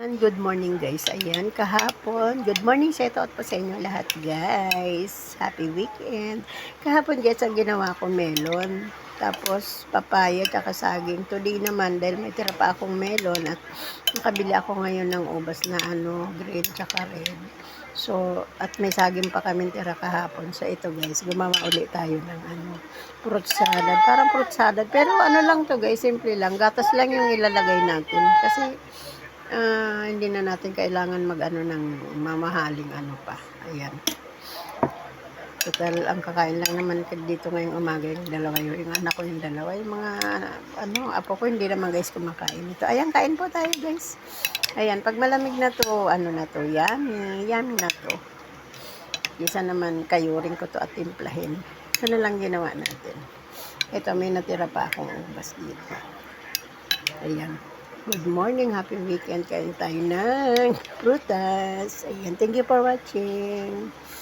Good morning guys. Ayan, kahapon. Good morning sa ito at po sa inyo lahat guys. Happy weekend. Kahapon guys, ang ginawa ko melon. Tapos papaya at saging. Today naman, dahil may tira pa akong melon at nakabili ako ngayon ng ubas na ano, green tsaka red. So, at may saging pa kami tira kahapon. So, ito guys, gumawa ulit tayo ng ano, fruit salad. Parang fruit salad. Pero ano lang to guys, simple lang. Gatas lang yung ilalagay natin. Kasi, Ah, hindi na natin kailangan mag-ano ng mamahaling ano pa. Ayan. Total, ang kakain lang naman dito ngayong umaga yung dalawa yung, yung anak ko yung dalawa. Yung mga, ano, apo ko hindi naman guys kumakain ito. Ayan, kain po tayo guys. Ayan, pag malamig na to, ano na to, yummy, yummy na to. Isa naman kayuring ko to at timplahin. Na lang ginawa natin. Ito, may natira pa akong ubas dito. Ayan. Good morning, happy weekend. Kain tayo ng prutas. Ayan, thank you for watching.